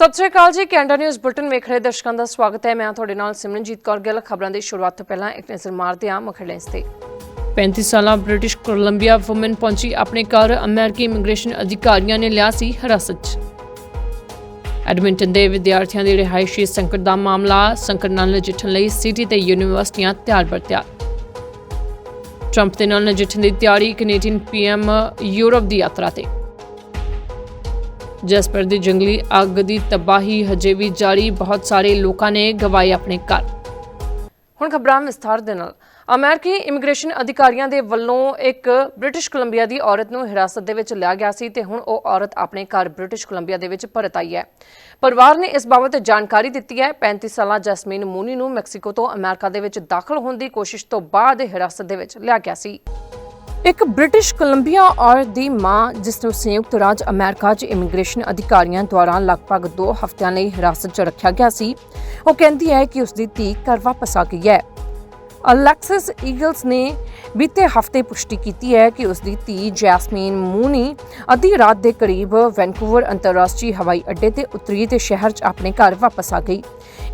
ਸਤਿ ਸ਼੍ਰੀ ਅਕਾਲ ਜੀ, Canada news bulletin ਵੇਖ ਰਹੇ ਦਰਸ਼ਕਾਂ ਦਾ ਸਵਾਗਤ ਹੈ। ਮੈਂ ਤੁਹਾਡੇ ਨਾਲ ਸਿਮਰਨਜੀਤ ਕੌਰ ਗਿੱਲ। ਖਬਰਾਂ ਦੀ ਸ਼ੁਰੂਆਤ ਤੋਂ ਪਹਿਲਾਂ ਇੱਕ ਨਜ਼ਰ ਮਾਰਦੇ ਹਾਂ ਮੁੱਖ ਹੈਡਲਾਈਨਸ ਤੇ। 35 ਸਾਲਾ ਬ੍ਰਿਟਿਸ਼ ਕੋਲੰਬੀਆ ਵੂਮਨ ਪਹੁੰਚੀ। ਆਪਣੇ ਘਰ ਅਮਰੀਕੀ ਇਮੀਗ੍ਰੇਸ਼ਨ ਅਧਿਕਾਰੀਆਂ ਨੇ ਲਿਆ ਸੀ ਹਿਰਾਸਤ 'ਚ। ਐਡਮਿੰਟਨ ਦੇ ਵਿਦਿਆਰਥੀਆਂ ਦੇ ਰਿਹਾਇਸ਼ੀ ਸੰਕਟ ਦਾ ਮਾਮਲਾ, ਸੰਕਟ ਨਾਲ ਨਜਿੱਠਣ ਲਈ ਸਿਟੀ ਤੇ ਯੂਨੀਵਰਸਿਟੀਆਂ ਤਿਆਰ ਬਰ ਤਿਆਰ ਟਰੰਪ ਦੇ ਨਾਲ ਨਜਿੱਠਣ ਦੀ ਤਿਆਰੀ ਕੈਨੇਡੀਅਨ ਪੀਐਮ ਯੂਰਪ ਦੀ ਯਾਤਰਾ ਤੇ। ਜਸਪਰ ਦੀ ਜੰਗਲੀ ਅੱਗ ਦੀ ਤਬਾਹੀ, ਹਜੇ ਵੀ ਜਾਰੀ ਬਹੁਤ ਸਾਰੇ ਲੋਕਾਂ ਨੇ ਗਵਾਏ ਆਪਣੇ ਘਰ। ਹੁਣ ਖਬਰਾਂ ਵਿਸਥਾਰ ਦੇ ਨਾਲ। ਅਮਰੀਕੀ ਇਮੀਗ੍ਰੇਸ਼ਨ ਅਧਿਕਾਰੀਆਂ ਦੇ ਵੱਲੋਂ ਇੱਕ ਬ੍ਰਿਟਿਸ਼ ਕੋਲੰਬੀਆ ਦੀ ਔਰਤ ਨੂੰ ਹਿਰਾਸਤ ਦੇ ਵਿੱਚ ਲਿਆ ਗਿਆ ਸੀ ਤੇ ਹੁਣ ਉਹ ਔਰਤ ਆਪਣੇ ਘਰ ਬ੍ਰਿਟਿਸ਼ ਕੋਲੰਬੀਆ ਦੇ ਵਿੱਚ ਪਰਤ ਆਈ ਹੈ। ਪਰਿਵਾਰ ਨੇ ਇਸ ਬਾਬਤ ਜਾਣਕਾਰੀ ਦਿੱਤੀ ਹੈ। 35 ਸਾਲਾ ਜਸਮੀਨ ਮੂਨੀ ਨੂੰ ਮੈਕਸੀਕੋ ਤੋਂ ਅਮਰੀਕਾ ਦੇ ਵਿੱਚ ਦਾਖਲ ਹੋਣ ਦੀ ਕੋਸ਼ਿਸ਼ ਤੋਂ ਬਾਅਦ ਹਿਰਾਸਤ ਦੇ ਵਿੱਚ ਲਿਆ ਗਿਆ ਸੀ। ਇੱਕ ਬ੍ਰਿਟਿਸ਼ ਕੋਲੰਬੀਆ ਔਰਤ ਦੀ ਮਾਂ, ਜਿਸ ਨੂੰ ਸੰਯੁਕਤ ਰਾਜ ਅਮਰੀਕਾ 'ਚ ਇਮੀਗ੍ਰੇਸ਼ਨ ਅਧਿਕਾਰੀਆਂ ਦੁਆਰਾ ਲਗਭਗ 2 ਹਫ਼ਤਿਆਂ ਲਈ ਹਿਰਾਸਤ 'ਚ ਰੱਖਿਆ ਗਿਆ ਸੀ, ਉਹ ਕਹਿੰਦੀ ਹੈ ਕਿ ਉਸ ਦੀ ਧੀ ਘਰ ਵਾਪਸ ਆ ਗਈ ਹੈ। ਅਲੈਕਸਿਸ ਈਗਲਸ ਨੇ ਬੀਤੇ ਹਫ਼ਤੇ ਪੁਸ਼ਟੀ ਕੀਤੀ ਹੈ ਕਿ ਉਸ ਦੀ ਧੀ ਜੈਸਮੀਨ ਮੂਨੀ ਅੱਧੀ ਰਾਤ ਦੇ ਕਰੀਬ ਵੈਨਕੂਵਰ ਅੰਤਰਰਾਸ਼ਟਰੀ ਹਵਾਈ ਅੱਡੇ ਤੇ ਉਤਰੀ ਤੇ ਸ਼ਹਿਰ 'ਚ ਆਪਣੇ ਘਰ ਵਾਪਸ ਆ ਗਈ।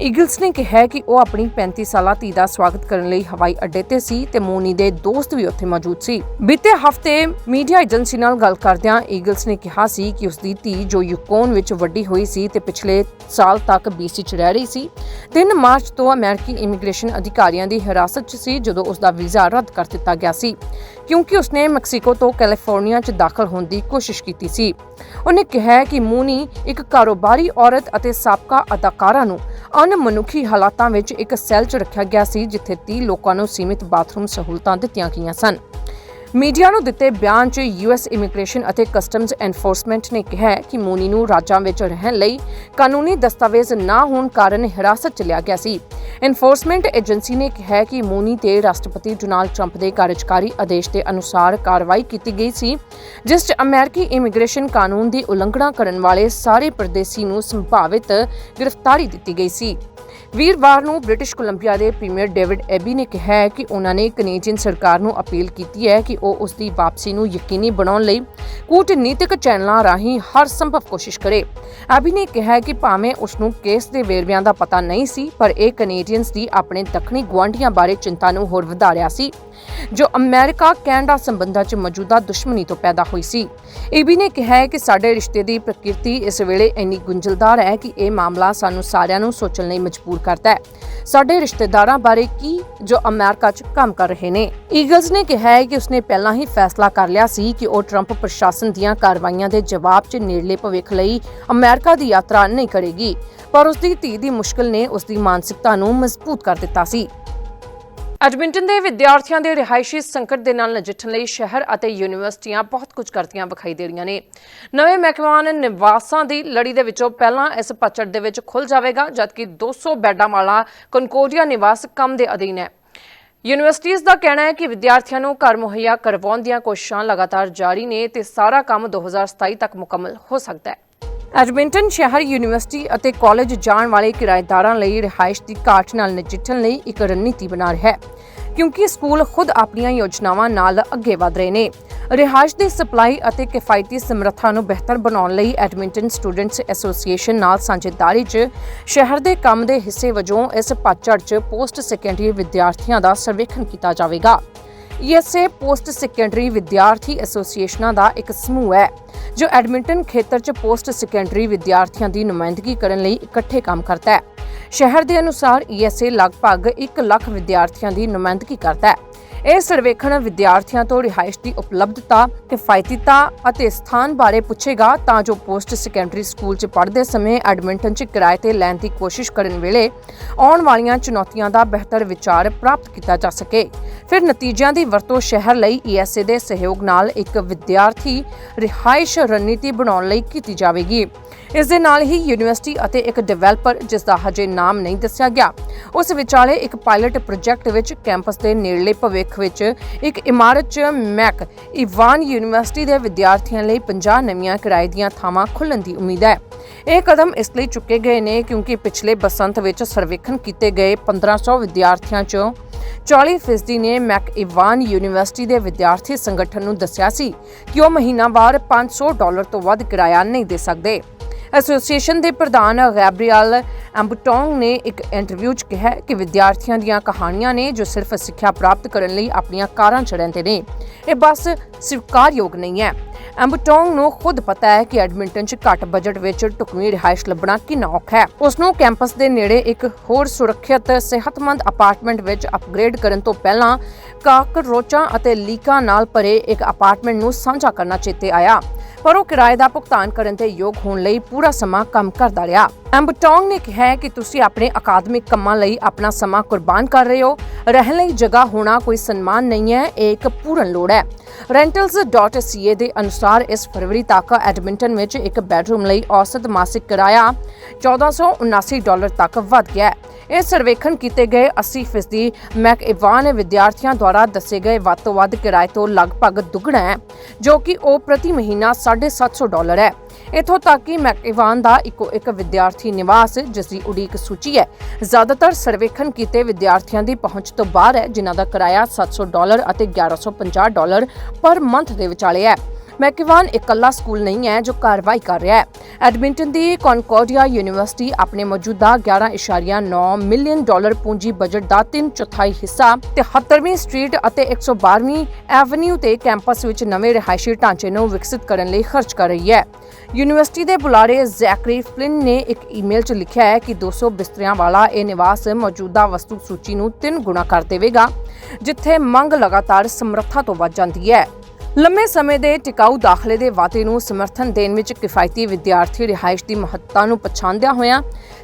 ਈਗਲਸ ਨੇ ਕਿਹਾ ਕਿ ਉਹ ਆਪਣੀ 35 ਸਾਲਾ ਧੀ ਦਾ ਸਵਾਗਤ ਕਰਨ ਲਈ ਹਵਾਈ ਅੱਡੇ ਤੇ ਸੀ ਤੇ ਮੂਨੀ ਦੇ ਦੋਸਤ ਵੀ ਉੱਥੇ ਮੌਜੂਦ ਸੀ। ਬੀਤੇ ਹਫ਼ਤੇ ਮੀਡੀਆ ਏਜੰਸੀ ਨਾਲ ਗੱਲ ਕਰਦਿਆਂ ਈਗਲਸ ਨੇ ਕਿਹਾ ਸੀ ਕਿ ਉਸ ਦੀ ਧੀ ਜੋ ਯੂਕੋਨ ਵਿੱਚ ਵੱਡੀ ਹੋਈ ਸੀ ਤੇ ਪਿਛਲੇ ਸਾਲ ਤੱਕ BC 'ਚ ਰਹਿ ਰਹੀ ਸੀ 3 ਮਾਰਚ ਤੋਂ ਅਮਰੀਕੀ ਇਮੀਗ੍ਰੇਸ਼ਨ ਅਧਿਕਾਰੀਆਂ ਦੀ ਹਿਰਾਸਤ 'ਚ ਸੀ ਜਦੋਂ ਉਸ ਦਾ ਵੀਜ਼ਾ ਰੱਦ ਕਰ ਦਿੱਤਾ ਗਿਆ ਸੀ, ਕਿਉਂਕਿ ਉਸਨੇ ਮੈਕਸੀਕੋ ਤੋਂ ਕੈਲੀਫੋਰਨੀਆ 'ਚ ਦਾਖਲ ਹੋਣ ਦੀ ਕੋਸ਼ਿਸ਼ ਕੀਤੀ ਸੀ। ਉਹਨੇ ਕਿਹਾ ਕਿ ਮੂਨੀ ਇੱਕ ਕਾਰੋਬਾਰੀ ਔਰਤ ਅਤੇ ਸਾਬਕਾ ਅਦਾਕਾਰਾ ਨੂੰ ਅਣਮਨੁੱਖੀ ਹਾਲਾਤਾਂ ਵਿੱਚ ਇੱਕ ਸੈੱਲ 'ਚ ਰੱਖਿਆ ਗਿਆ ਸੀ, ਜਿੱਥੇ 30 ਲੋਕਾਂ ਨੂੰ ਸੀਮਿਤ ਬਾਥਰੂਮ ਸਹੂਲਤਾਂ ਦਿੱਤੀਆਂ ਗਈਆਂ ਸਨ। ਮੀਡੀਆ ਨੂੰ ਦਿੱਤੇ ਬਿਆਨ 'ਚ ਯੂਐਸ ਇਮੀਗ੍ਰੇਸ਼ਨ ਅਤੇ ਕਸਟਮਜ਼ ਐਨਫੋਰਸਮੈਂਟ ਨੇ ਕਿਹਾ ਕਿ ਮੋਨੀ ਨੂੰ ਰਾਜਾਂ ਵਿੱਚ ਰਹਿਣ ਲਈ ਕਾਨੂੰਨੀ ਦਸਤਾਵੇਜ਼ ਨਾ ਹੋਣ ਕਾਰਨ ਹਿਰਾਸਤ 'ਚ ਲਿਆ ਗਿਆ ਸੀ। ਐਨਫੋਰਸਮੈਂਟ ਏਜੰਸੀ ਨੇ ਕਿਹਾ ਕਿ ਮੋਨੀ ਤੇ ਰਾਸ਼ਟਰਪਤੀ ਡੋਨਾਲਡ ਟਰੰਪ ਦੇ ਕਾਰਜਕਾਰੀ ਆਦੇਸ਼ ਦੇ ਅਨੁਸਾਰ ਕਾਰਵਾਈ ਕੀਤੀ ਗਈ ਸੀ, ਜਿਸ 'ਚ ਅਮਰੀਕੀ ਇਮੀਗ੍ਰੇਸ਼ਨ ਕਾਨੂੰਨ ਦੀ ਉਲੰਘਣਾ ਕਰਨ ਵਾਲੇ ਸਾਰੇ ਪਰਦੇਸੀ ਨੂੰ ਸੰਭਾਵਿਤ ਗ੍ਰਿਫਤਾਰੀ ਦਿੱਤੀ ਗਈ ਸੀ। ਵੀਰਵਾਰ ਨੂੰ ਬ੍ਰਿਟਿਸ਼ ਕੋਲੰਬੀਆ ਦੇ ਪ੍ਰੀਮੀਅਰ ਡੇਵਿਡ ਐਬੀ ਨੇ ਕਿਹਾ ਹੈ ਕਿ ਉਹਨਾਂ ਨੇ ਕੈਨੇਡੀਅਨ ਸਰਕਾਰ ਨੂੰ ਅਪੀਲ ਕੀਤੀ ਹੈ ਕਿ ਉਹ ਉਸ ਦੀ ਵਾਪਸੀ ਨੂੰ ਯਕੀਨੀ ਬਣਾਉਣ ਲਈ ਕੂਟਨੀਤਿਕ ਚੈਨਲਾਂ ਰਾਹੀਂ ਹਰ ਸੰਭਵ ਕੋਸ਼ਿਸ਼ ਕਰੇ। ਐਬੀ ਨੇ ਕਿਹਾ ਕਿ ਭਾਵੇਂ ਉਸ ਨੂੰ ਕੇਸ ਦੇ ਵੇਰਵਿਆਂ ਦਾ ਪਤਾ ਨਹੀਂ ਸੀ, ਪਰ ਇਹ ਕੈਨੇਡੀਅਨਸ ਦੀ ਆਪਣੇ ਦੱਖਣੀ ਗੁਆਂਢੀਆਂ ਬਾਰੇ ਚਿੰਤਾ ਨੂੰ ਹੋਰ ਵਧਾ ਰਿਹਾ ਸੀ। ਜੋ ਅਮਰੀਕਾ, ਕੈਨੇਡਾ ਸੰਬੰਧਾਂ 'ਚ ਮੌਜੂਦਾ ਦੁਸ਼ਮਣੀ ਤੋਂ ਪੈਦਾ ਹੋਈ ਸੀ। ਏਬੀ ਨੇ ਕਿਹਾ ਹੈ ਕਿ ਸਾਡੇ ਰਿਸ਼ਤੇ ਦੀ ਪ੍ਰਕਿਰਤੀ ਇਸ ਵੇਲੇ ਇੰਨੀ ਗੁੰਝਲਦਾਰ ਹੈ ਕਿ ਇਹ ਮਾਮਲਾ ਸਾਨੂੰ ਸਾਰਿਆਂ ਨੂੰ ਸੋਚਣ ਲਈ ਮਜਬੂਰ ਕਰਦਾ ਹੈ। ਸਾਡੇ ਰਿਸ਼ਤੇਦਾਰਾਂ ਬਾਰੇ ਕੀ ਜੋ ਅਮਰੀਕਾ 'ਚ ਕੰਮ ਕਰ ਰਹੇ ਨੇ? ਈਗਲਸ ਨੇ ਕਿਹਾ ਹੈ ਕਿ ਉਸਨੇ ਪਹਿਲਾਂ ਹੀ ਫੈਸਲਾ ਕਰ ਲਿਆ ਸੀ ਕਿ ਉਹ ਟਰੰਪ ਪ੍ਰਸ਼ਾਸਨ ਦੀਆਂ ਕਾਰਵਾਈਆਂ ਦੇ ਜਵਾਬ 'ਚ ਨੇੜਲੇ ਭਵਿੱਖ ਲਈ ਅਮਰੀਕਾ ਦੀ ਯਾਤਰਾ ਨਹੀਂ ਕਰੇਗੀ, ਪਰ ਉਸ ਦੀ ਧੀ ਦੀ ਮੁਸ਼ਕਲ ਨੇ ਉਸ ਦੀ ਮਾਨਸਿਕਤਾ ਨੂੰ ਮਜ਼ਬੂਤ ਕਰ ਦਿੱਤਾ ਸੀ। ਐਡਮਿੰਟਨ ਦੇ ਵਿਦਿਆਰਥੀਆਂ ਦੇ ਰਿਹਾਇਸ਼ੀ ਸੰਕਟ ਦੇ ਨਾਲ ਨਜਿੱਠਣ ਲਈ ਸ਼ਹਿਰ ਅਤੇ ਯੂਨੀਵਰਸਿਟੀਆਂ ਬਹੁਤ ਕੁਝ ਕਰਦੀਆਂ ਵਿਖਾਈ ਦੇ ਰਹੀਆਂ ਨੇ। ਨਵੇਂ ਮਹਿਕਮਾਨ ਨਿਵਾਸਾਂ ਦੀ ਲੜੀ ਦੇ ਵਿੱਚੋਂ ਪਹਿਲਾਂ ਇਸ ਪੱਚੜ ਦੇ ਵਿੱਚ ਖੁੱਲ ਜਾਵੇਗਾ, ਜਦਕਿ 200 ਬੈੱਡਾਂ ਵਾਲਾ ਕਨਕੋਡੀਆ ਨਿਵਾਸ ਕੰਮ ਦੇ ਅਧੀਨ ਹੈ। ਯੂਨੀਵਰਸਿਟੀਆਂ ਦਾ ਕਹਿਣਾ ਹੈ ਕਿ ਵਿਦਿਆਰਥੀਆਂ ਨੂੰ ਘਰ ਮੁਹੱਈਆ ਕਰਵਾਉਣ ਦੀਆਂ ਕੋਸ਼ਿਸ਼ਾਂ ਲਗਾਤਾਰ ਜਾਰੀ ਨੇ ਤੇ ਸਾਰਾ ਕੰਮ 2027 ਤੱਕ ਮੁਕੰਮਲ ਹੋ ਸਕਦਾ ਹੈ। ਐਡਮਿੰਟਨ ਸ਼ਹਿਰ, ਯੂਨੀਵਰਸਿਟੀ ਅਤੇ ਕਾਲਜ ਜਾਣ ਵਾਲੇ ਕਿਰਾਏਦਾਰਾਂ ਲਈ ਰਿਹਾਇਸ਼ ਦੀ ਘਾਟ ਨਾਲ ਨਜਿੱਠਣ ਲਈ ਇੱਕ ਰਣਨੀਤੀ ਬਣਾ ਰਿਹਾ ਹੈ, ਕਿਉਂਕਿ ਸਕੂਲ ਖੁਦ ਆਪਣੀਆਂ ਯੋਜਨਾਵਾਂ ਨਾਲ ਅੱਗੇ ਵਧ ਰਹੇ ਨੇ। ਰਿਹਾਇਸ਼ ਦੀ ਸਪਲਾਈ ਅਤੇ ਕਿਫਾਇਤੀ ਸਮਰੱਥਾ ਨੂੰ ਬਿਹਤਰ ਬਣਾਉਣ ਲਈ ਐਡਮਿੰਟਨ ਸਟੂਡੈਂਟਸ ਐਸੋਸੀਏਸ਼ਨ ਨਾਲ ਸਾਂਝੇਦਾਰੀ 'ਚ ਸ਼ਹਿਰ ਦੇ ਕੰਮ ਦੇ ਹਿੱਸੇ ਵਜੋਂ ਇਸ ਪਤਝੜ 'ਚ ਪੋਸਟ ਸੈਕੰਡਰੀ ਵਿਦਿਆਰਥੀਆਂ ਦਾ ਸਰਵੇਖਣ ਕੀਤਾ ਜਾਵੇਗਾ। ਈਐਸਏ ਪੋਸਟ ਸੈਕੰਡਰੀ ਵਿਦਿਆਰਥੀ ਐਸੋਸੀਏਸ਼ਨਾਂ ਦਾ ਇੱਕ ਸਮੂਹ ਹੈ, ਜੋ ਐਡਮਿੰਟਨ ਖੇਤਰ 'ਚ ਪੋਸਟ ਸੈਕੰਡਰੀ ਵਿਦਿਆਰਥੀਆਂ ਦੀ ਨੁਮਾਇੰਦਗੀ ਕਰਨ ਲਈ ਇਕੱਠੇ ਕੰਮ ਕਰਦਾ ਹੈ। ਸ਼ਹਿਰ ਦੇ ਅਨੁਸਾਰ ਈਐਸਏ ਲਗਭਗ 1 ਲੱਖ ਵਿਦਿਆਰਥੀਆਂ ਦੀ ਨੁਮਾਇੰਦਗੀ ਕਰਦਾ ਹੈ। ਇਹ ਸਰਵੇਖਣ ਵਿਦਿਆਰਥੀਆਂ ਤੋਂ ਰਿਹਾਇਸ਼ ਦੀ ਉਪਲਬਧਤਾ, ਕਿਫਾਇਤੀਤਾ ਅਤੇ ਸਥਾਨ ਬਾਰੇ ਪੁੱਛੇਗਾ ਤਾਂ ਜੋ ਪੋਸਟ ਸੈਕੰਡਰੀ ਸਕੂਲ 'ਚ ਪੜ੍ਹਦੇ ਸਮੇਂ ਐਡਮਿੰਟਨ 'ਚ ਕਿਰਾਏ ਤੇ ਲੈਣ ਦੀ ਕੋਸ਼ਿਸ਼ ਕਰਨ ਵੇਲੇ ਆਉਣ ਵਾਲੀਆਂ ਚੁਣੌਤੀਆਂ ਦਾ ਬਿਹਤਰ ਵਿਚਾਰ ਪ੍ਰਾਪਤ ਕੀਤਾ ਜਾ ਸਕੇ। ਫਿਰ ਨਤੀਜਿਆਂ ਦੀ ਵਰਤੋਂ ਸ਼ਹਿਰ ਲਈ ਈਐਸਏ ਦੇ ਸਹਿਯੋਗ ਨਾਲ ਇੱਕ ਵਿਦਿਆਰਥੀ ਰਿਹਾਇਸ਼ ਰਣਨੀਤੀ ਬਣਾਉਣ ਲਈ ਕੀਤੀ ਜਾਵੇਗੀ। ਇਸ ਦੇ ਨਾਲ ਹੀ ਯੂਨੀਵਰਸਿਟੀ ਅਤੇ ਇੱਕ ਡਿਵੈਲਪਰ, ਜਿਸ ਦਾ ਹਜੇ ਨਾਮ ਨਹੀਂ ਦੱਸਿਆ ਗਿਆ। ਉਸ ਵਿਚਾਲੇ ਇੱਕ ਪਾਇਲਟ ਪ੍ਰੋਜੈਕਟ ਵਿੱਚ ਕੈਂਪਸ ਦੇ ਨੇੜਲੇ ਭਵਿੱਖ ਵਿੱਚ ਇੱਕ ਇਮਾਰਤ 'ਚ ਮੈਕ ਇਵਾਨ ਯੂਨੀਵਰਸਿਟੀ ਦੇ ਵਿਦਿਆਰਥੀਆਂ ਲਈ 50 ਨਵੀਆਂ ਕਿਰਾਏ ਦੀਆਂ ਥਾਵਾਂ ਖੁੱਲਣ ਦੀ ਉਮੀਦ ਹੈ। ਇਹ ਕਦਮ ਇਸ ਲਈ ਚੁੱਕੇ ਗਏ ਨੇ ਕਿਉਂਕਿ ਪਿਛਲੇ ਬਸੰਤ ਵਿੱਚ ਸਰਵੇਖਣ ਕੀਤੇ ਗਏ 1500 ਵਿਦਿਆਰਥੀਆਂ 'ਚੋਂ 40% ਨੇ ਮੈਕ ਇਵਾਨ ਯੂਨੀਵਰਸਿਟੀ ਦੇ ਵਿਦਿਆਰਥੀ ਸੰਗਠਨ ਨੂੰ ਦੱਸਿਆ ਸੀ ਕਿ ਉਹ ਮਹੀਨਾਵਾਰ 500 ਡਾਲਰ ਤੋਂ ਵੱਧ ਕਿਰਾਇਆ ਨਹੀਂ ਦੇ ਸਕਦੇ। ਐਸੋਸੀਏਸ਼ਨ ਦੇ ਪ੍ਰਧਾਨ ਗੈਬਰੀਅਲ ਐਂਬੂਟੋਂਗ ਨੇ ਇੱਕ ਇੰਟਰਵਿਊ 'ਚ ਕਿਹਾ ਕਿ ਵਿਦਿਆਰਥੀਆਂ ਦੀਆਂ ਕਹਾਣੀਆਂ ਨੇ ਜੋ ਸਿਰਫ ਸਿੱਖਿਆ ਪ੍ਰਾਪਤ ਕਰਨ ਲਈ ਆਪਣੀਆਂ ਕਾਰਾਂ 'ਚ ਰਹਿੰਦੇ ਨੇ। ਇਹ ਬਸ ਸਵੀਕਾਰਯੋਗ ਨਹੀਂ ਹੈ। ਐਂਬੂਟੋਂਗ ਨੂੰ ਖੁਦ ਪਤਾ ਹੈ ਕਿ ਐਡਮਿੰਟਨ 'ਚ ਘੱਟ ਬਜਟ ਵਿੱਚ ਢੁਕਵੀਂ ਰਿਹਾਇਸ਼ ਲੱਭਣਾ ਕਿੰਨਾ ਔਖਾ ਹੈ। ਉਸ ਨੂੰ ਕੈਂਪਸ ਦੇ ਨੇੜੇ ਇੱਕ ਹੋਰ ਸੁਰੱਖਿਅਤ, ਸਿਹਤਮੰਦ ਅਪਾਰਟਮੈਂਟ ਵਿੱਚ ਅਪਗ੍ਰੇਡ ਕਰਨ ਤੋਂ ਪਹਿਲਾਂ ਕਾਕਰੋਚਾਂ ਅਤੇ ਲੀਕਾਂ ਨਾਲ ਭਰੇ ਇੱਕ ਅਪਾਰਟਮੈਂਟ ਨੂੰ ਸਾਂਝਾ ਕਰਨਾ ਚੇਤੇ ਆਇਆ। ਪਰ ਉਹ ਕਿਰਾਏ ਦਾ ਭੁਗਤਾਨ ਕਰਨ ਦੇ ਯੋਗ ਹੋਣ ਲਈ ਪੂਰਾ ਸਮਾਂ ਕੰਮ ਕਰਦਾ ਰਿਹਾ। ਐਂਬਟੋਂਗ ਨੇ ਕਿਹਾ ਕਿ ਤੁਸੀਂ ਆਪਣੇ ਅਕਾਦਮਿਕ ਕੰਮਾਂ ਲਈ ਆਪਣਾ ਸਮਾਂ ਕੁਰਬਾਨ ਕਰ ਰਹੇ ਹੋ। ਰਹਿਣ ਲਈ ਜਗ੍ਹਾ ਹੋਣਾ ਕੋਈ ਸਨਮਾਨ ਨਹੀਂ ਹੈ, ਇਹ ਇੱਕ ਪੂਰਨ ਲੋੜ ਹੈ। rentals.ca ਦੇ ਅਨੁਸਾਰ ਇਸ ਫਰਵਰੀ ਤੱਕ ਐਡਮਿੰਟਨ ਵਿੱਚ ਇੱਕ ਬੈਡਰੂਮ ਲਈ ਔਸਤ ਮਾਸਿਕ ਕਿਰਾਇਆ 1479 ਡਾਲਰ ਤੱਕ ਵਧ ਗਿਆ ਹੈ। ਇਹ ਸਰਵੇਖਣ ਕੀਤੇ ਗਏ 80% ਮੈਕ ਇਵਾਨ ਵਿਦਿਆਰਥੀਆਂ ਦੁਆਰਾ ਦੱਸੇ ਗਏ ਵੱਧ ਤੋਂ ਵੱਧ ਕਿਰਾਏ ਤੋਂ ਲਗਭਗ ਦੁੱਗਣਾ ਹੈ, ਜੋ ਕਿ ਉਹ ਪ੍ਰਤੀ ਮਹੀਨਾ 750 ਡਾਲਰ ਹੈ। ਇਥੋਂ ਤੱਕ ਕਿ ਮੈਕਇਵਾਨ ਦਾ ਇੱਕੋ ਇੱਕ ਵਿਦਿਆਰਥੀ ਨਿਵਾਸ, ਜਿਸ ਦੀ ਉਡੀਕ ਸੂਚੀ ਹੈ। ਜ਼ਿਆਦਾਤਰ ਸਰਵੇਖਣ ਕੀਤੇ ਵਿਦਿਆਰਥੀਆਂ ਦੀ ਪਹੁੰਚ ਤੋਂ ਬਾਹਰ ਹੈ, ਜਿਨ੍ਹਾਂ ਦਾ ਕਿਰਾਇਆ 700 ਡਾਲਰ ਅਤੇ 1150 ਡਾਲਰ ਪਰ ਮੰਥ ਦੇ ਵਿਚਾਲੇ ਹੈ। ਮੈਕਵਾਨ ਇਕੱਲਾ ਸਕੂਲ ਨਹੀਂ ਹੈ ਜੋ ਕਾਰਵਾਈ ਕਰ ਰਿਹਾ ਹੈ। ਐਡਮਿੰਟਨ ਦੀ ਕੌਨਕੋਰਡੀਆ ਯੂਨੀਵਰਸਿਟੀ ਆਪਣੇ ਮੌਜੂਦਾ 11.9 ਮਿਲੀਅਨ ਡਾਲਰ ਪੂੰਜੀ ਬਜਟ ਦਾ 3 ਚੌਥਾਈ ਹਿੱਸਾ 73ਵੀਂ ਸਟਰੀਟ ਅਤੇ 112ਵੀਂ ਐਵਨਿਊ ਤੇ ਕੈਂਪਸ ਵਿੱਚ ਨਵੇਂ ਰਿਹਾਇਸ਼ੀ ਢਾਂਚੇ ਨੂੰ ਵਿਕਸਿਤ ਕਰਨ ਲਈ ਖਰਚ ਕਰ ਰਹੀ ਹੈ। ਯੂਨੀਵਰਸਿਟੀ ਦੇ ਬੁਲਾਰੇ ਜ਼ੈਕਰੀ ਫਲਿਨ ਨੇ ਇੱਕ ਈਮੇਲ 'ਚ ਲਿਖਿਆ ਹੈ ਕਿ 200 ਬਿਸਤਰਿਆਂ ਵਾਲਾ ਇਹ ਨਿਵਾਸ ਮੌਜੂਦਾ ਵਸਤੂ ਸੂਚੀ ਨੂੰ 3 ਗੁਣਾ ਕਰ ਦੇਵੇਗਾ, ਜਿੱਥੇ ਮੰਗ ਲਗਾਤਾਰ ਸਮਰੱਥਾ ਤੋਂ ਵੱਧ ਜਾਂਦੀ ਹੈ। ਲੰਮੇ ਸਮੇਂ ਦੇ ਟਿਕਾਊ ਦਾਖਲੇ ਦੇ ਵਾਅਦੇ ਨੂੰ ਸਮਰਥਨ ਦੇਣ ਵਿੱਚ ਕਿਫਾਇਤੀ ਵਿਦਿਆਰਥੀ ਰਿਹਾਇਸ਼ ਦੀ ਮਹੱਤਤਾ ਨੂੰ ਪਛਾਣਦਿਆਂ ਹੋਇਆਂ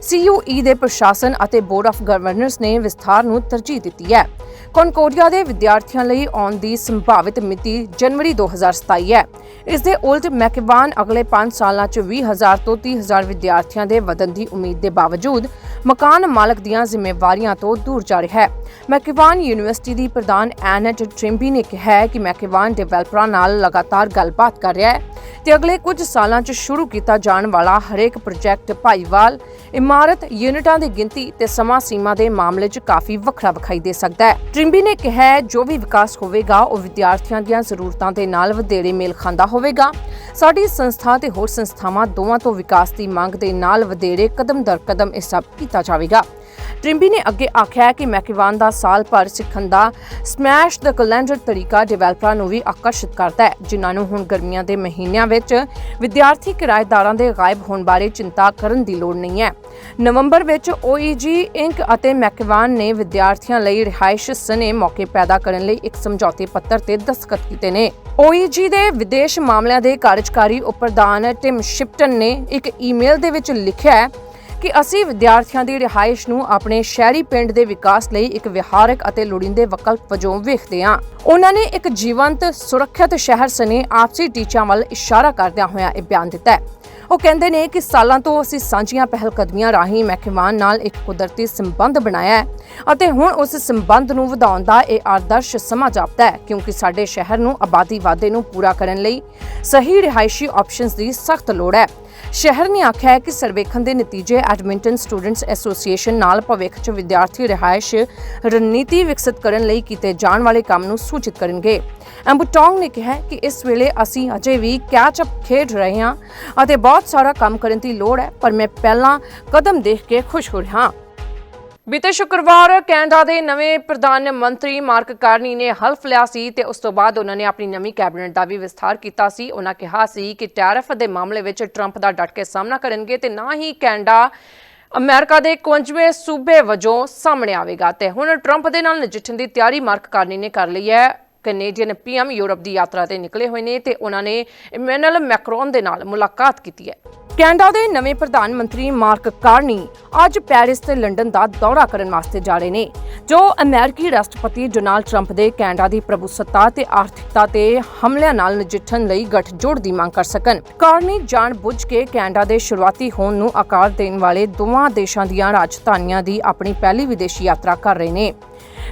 CUE ਦੇ ਪ੍ਰਸ਼ਾਸਨ ਅਤੇ ਬੋਰਡ ਆਫ ਗਵਰਨਰਸ ਨੇ ਵਿਸਥਾਰ ਨੂੰ ਤਰਜੀਹ ਦਿੱਤੀ ਹੈ। ਕੌਨਕੋਰਡੀਆ ਦੇ ਵਿਦਿਆਰਥੀਆਂ ਲਈ ਆਉਣ ਦੀ ਸੰਭਾਵਿਤ ਮਿਤੀ ਜਨਵਰੀ 2027 ਹੈ। ਇਸ ਦੇ ਉਲਟ ਮੈਕਵਾਨ ਅਗਲੇ 5 ਸਾਲਾਂ 'ਚ 20000 ਤੋਂ 30000 ਵਿਦਿਆਰਥੀਆਂ ਦੇ ਵਧਣ ਦੀ ਉਮੀਦ ਦੇ ਬਾਵਜੂਦ ਮਕਾਨ ਮਾਲਕ ਦੀਆਂ ਜ਼ਿੰਮੇਵਾਰੀਆਂ ਤੋਂ ਦੂਰ ਜਾ ਰਿਹਾ ਹੈ। ਮੈਕਵਾਨ ਯੂਨੀਵਰਸਿਟੀ ਦੀ ਪ੍ਰਧਾਨ ਐਨਟ ਟ੍ਰਿੰਬੀ ਨੇ ਕਿਹਾ ਹੈ ਕਿ ਮੈਕਵਾਨ ਡਿਵੈਲਪਰਾਂ ਨਾਲ ਲਗਾਤਾਰ ਗੱਲਬਾਤ ਕਰ ਰਿਹਾ ਹੈ ਤੇ ਅਗਲੇ ਕੁਝ ਸਾਲਾਂ 'ਚ ਸ਼ੁਰੂ ਕੀਤਾ ਜਾਣ ਵਾਲਾ ਹਰੇਕ ਪ੍ਰੋਜੈਕਟ ਭਾਈਵਾਲ, ਇਮਾਰਤ, ਯੂਨਿਟਾਂ ਦੀ ਗਿਣਤੀ ਤੇ ਸਮਾਂ ਸੀਮਾ ਦੇ ਮਾਮਲੇ 'ਚ ਕਾਫੀ ਵੱਖਰਾ ਵਿਖਾਈ ਦੇ ਸਕਦਾ ਹੈ। ਟ੍ਰਿੰਬੀ ਨੇ ਕਿਹਾ ਜੋ ਵੀ ਵਿਕਾਸ ਹੋਵੇਗਾ, ਉਹ ਵਿਦਿਆਰਥੀਆਂ ਦੀਆਂ ਜ਼ਰੂਰਤਾਂ ਦੇ ਨਾਲ ਵਧੇਰੇ ਮੇਲ ਖਾਂਦਾ ਹੋਵੇਗਾ। ਸਾਡੀ ਸੰਸਥਾ ਤੇ ਹੋਰ ਸੰਸਥਾਵਾਂ ਦੋਵਾਂ ਤੋਂ ਵਿਕਾਸ ਦੀ ਮੰਗ ਦੇ ਨਾਲ ਵਧੇਰੇ ਕਦਮ ਦਰ ਕਦਮ ਇਹ ਸਭ ਕੀਤਾ ਜਾਵੇਗਾ। ਟ੍ਰਿੰਬੀ ਨੇ ਅੱਗੇ ਆਖਿਆ ਕਿ ਮੈਕਵਾਨ ਦਾ ਸਾਲ ਭਰ ਸਿੱਖਣ ਦਾ ਸਮੈਸ਼ ਦ ਕੈਲੰਡਰ ਤਰੀਕਾ ਡਿਵੈਲਪਰਾਂ ਨੂੰ ਵੀ ਆਕਰਸ਼ਿਤ ਕਰਦਾ ਹੈ, ਜਿਨ੍ਹਾਂ ਨੂੰ ਹੁਣ ਗਰਮੀਆਂ ਦੇ ਮਹੀਨਿਆਂ ਵਿੱਚ ਵਿਦਿਆਰਥੀ ਕਿਰਾਏਦਾਰਾਂ ਦੇ ਗਾਇਬ ਹੋਣ ਬਾਰੇ ਚਿੰਤਾ ਕਰਨ ਦੀ ਲੋੜ ਨਹੀਂ ਹੈ। ਨਵੰਬਰ ਵਿੱਚ OEG ਇੰਕ ਅਤੇ ਮੈਕਵਾਨ ਨੇ ਵਿਦਿਆਰਥੀਆਂ ਲਈ ਰਿਹਾਇਸ਼ ਸਨੇ ਮੌਕੇ ਪੈਦਾ ਕਰਨ ਲਈ ਇੱਕ ਸਮਝੌਤੇ ਪੱਤਰ ਤੇ ਦਸਤਖਤ ਕੀਤੇ ਨੇ। OEG ਦੇ ਵਿਦੇਸ਼ ਮਾਮਲਿਆਂ ਦੇ ਕਾਰਜਕਾਰੀ ਉਪ ਟਿਮ ਸ਼ਿਪਟਨ ਨੇ ਇੱਕ ਈਮੇਲ ਦੇ ਵਿੱਚ ਲਿਖਿਆ ਹੈ ਕਿ ਅਸੀਂ ਵਿਦਿਆਰਥੀਆਂ ਦੀ ਰਿਹਾਇਸ਼ ਨੂੰ ਆਪਣੇ ਸ਼ਹਿਰੀ ਪਿੰਡ ਦੇ ਵਿਕਾਸ ਲਈ ਇੱਕ ਵਿਹਾਰਕ ਅਤੇ ਲੋੜੀਂਦੇ ਵਿਕਲਪ ਵਜੋਂ ਵੇਖਦੇ ਹਾਂ। ਉਹਨਾਂ ਨੇ ਇੱਕ ਜੀਵੰਤ, ਸੁਰੱਖਿਅਤ ਸ਼ਹਿਰ ਸਨੇ ਆਪਸੀ ਟੀਚਿਆਂ ਵੱਲ ਇਸ਼ਾਰਾ ਕਰਦਿਆਂ ਹੋਇਆ ਇਹ ਬਿਆਨ ਦਿੱਤਾ ਹੈ। ਉਹ ਕਹਿੰਦੇ ਨੇ ਕਿ ਸਾਲਾਂ ਤੋਂ ਅਸੀਂ ਸਾਂਝੀਆਂ ਪਹਿਲਕਦਮੀਆਂ ਰਾਹੀਂ ਮਹਿਕਮਾਨ ਨਾਲ ਇੱਕ ਕੁਦਰਤੀ ਸੰਬੰਧ ਬਣਾਇਆ ਹੈ ਅਤੇ ਹੁਣ ਉਸ ਸੰਬੰਧ ਨੂੰ ਵਧਾਉਣ ਦਾ ਇਹ ਆਦਰਸ਼ ਸਮਾਂ ਜਾਪਦਾ ਹੈ, ਕਿਉਂਕਿ ਸਾਡੇ ਸ਼ਹਿਰ ਨੂੰ ਆਬਾਦੀ ਵਾਧੇ ਨੂੰ ਪੂਰਾ ਕਰਨ ਲਈ ਸਹੀ ਰਿਹਾਇਸ਼ੀ ਆਪਸ਼ਨਸ ਦੀ ਸਖਤ ਲੋੜ ਹੈ। ਸ਼ਹਿਰ ਨੇ ਆਖਿਆ ਹੈ ਕਿ ਸਰਵੇਖਣ ਦੇ ਨਤੀਜੇ ਐਡਮਿੰਟਨ ਸਟੂਡੈਂਟਸ ਐਸੋਸੀਏਸ਼ਨ ਨਾਲ ਭਵਿੱਖ 'ਚ ਵਿਦਿਆਰਥੀ ਰਿਹਾਇਸ਼, ਰਣਨੀਤੀ ਵਿਕਸਿਤ ਕਰਨ ਲਈ ਕੀਤੇ ਜਾਣ ਵਾਲੇ ਕੰਮ ਨੂੰ ਸੂਚਿਤ ਕਰਨਗੇ। ਐਂਬੂਟੋਂਗ ਨੇ ਕਿਹਾ ਕਿ ਇਸ ਵੇਲੇ ਅਸੀਂ ਅਜੇ ਵੀ ਕੈਚ ਅਪ ਖੇਡ ਰਹੇ ਹਾਂ ਅਤੇ ਬਹੁਤ ਸਾਰਾ ਕੰਮ ਕਰਨ ਦੀ ਲੋੜ ਹੈ, ਪਰ ਮੈਂ ਪਹਿਲਾਂ ਕਦਮ ਦੇਖ ਕੇ ਖੁਸ਼ ਹੋ ਰਿਹਾ ਹਾਂ। ਬੀਤੇ ਸ਼ੁੱਕਰਵਾਰ ਕੈਨੇਡਾ ਦੇ ਨਵੇਂ ਪ੍ਰਧਾਨ ਮੰਤਰੀ ਮਾਰਕ ਕਾਰਨੀ ਨੇ ਹਲਫ ਲਿਆ ਸੀ ਤੇ ਉਸ ਤੋਂ ਬਾਅਦ ਉਹਨਾਂ ਨੇ ਆਪਣੀ ਨਵੀਂ ਕੈਬਨਿਟ ਦਾ ਵੀ ਵਿਸਥਾਰ ਕੀਤਾ ਸੀ। ਉਹਨਾਂ ਕਿਹਾ ਸੀ ਕਿ ਟੈਰਿਫ ਦੇ ਮਾਮਲੇ ਵਿੱਚ ਟਰੰਪ ਦਾ ਡਟ ਕੇ ਸਾਹਮਣਾ ਕਰਨਗੇ ਤੇ ਨਾ ਹੀ ਕੈਨੇਡਾ ਅਮਰੀਕਾ ਦੇ 51ਵੇਂ ਸੂਬੇ ਵਜੋਂ ਸਾਹਮਣੇ ਆਵੇਗਾ। ਤੇ ਹੁਣ ਟਰੰਪ ਦੇ ਨਾਲ ਨਜਿੱਠਣ ਦੀ ਤਿਆਰੀ ਮਾਰਕ ਕਾਰਨੀ ਨੇ ਕਰ ਲਈ ਹੈ। ਕੈਨੇਡੀਅਨ ਪੀਐਮ ਯੂਰਪ ਦੀ ਯਾਤਰਾ ਤੇ ਨਿਕਲੇ ਹੋਏ ਨੇ ਤੇ ਉਹਨਾਂ ਨੇ ਇਮੈਨੂਅਲ ਮੈਕਰੋਨ ਦੇ ਨਾਲ ਮੁਲਾਕਾਤ ਕੀਤੀ ਹੈ। ਕੈਨੇਡਾ ਦੇ ਨਵੇਂ ਪ੍ਰਧਾਨ ਮੰਤਰੀ ਮਾਰਕ ਕਾਰਨੀ ਅੱਜ ਪੈਰਿਸ ਤੇ ਲੰਡਨ ਦਾ ਦੌਰਾ ਕਰਨ ਵਾਸਤੇ ਜਾ ਰਹੇ ਨੇ, ਜੋ ਅਮਰੀਕੀ ਰਾਸ਼ਟਰਪਤੀ ਡੋਨਾਲਡ ਟਰੰਪ ਦੇ ਕੈਨੇਡਾ ਦੀ ਪ੍ਰਭੂਸੱਤਾ ਤੇ ਆਰਥਿਕਤਾ ਤੇ ਹਮਲਿਆਂ ਨਾਲ ਨਜਿੱਠਣ ਲਈ ਗੱਠਜੋੜ ਦੀ ਮੰਗ ਕਰ ਸਕਣ। ਕਾਰਨੀ ਜਾਣ ਬੁੱਝ ਕੇ ਕੈਨੇਡਾ ਦੇ ਸ਼ੁਰੂਆਤੀ ਹੋਣ ਨੂੰ ਆਕਾਰ ਦੇਣ ਵਾਲੇ ਦੋਵਾਂ ਦੇਸ਼ਾਂ ਦੀਆਂ ਰਾਜਧਾਨੀਆਂ ਦੀ ਆਪਣੀ ਪਹਿਲੀ ਵਿਦੇਸ਼ੀ ਯਾਤਰਾ ਕਰ ਰਹੇ ਨੇ।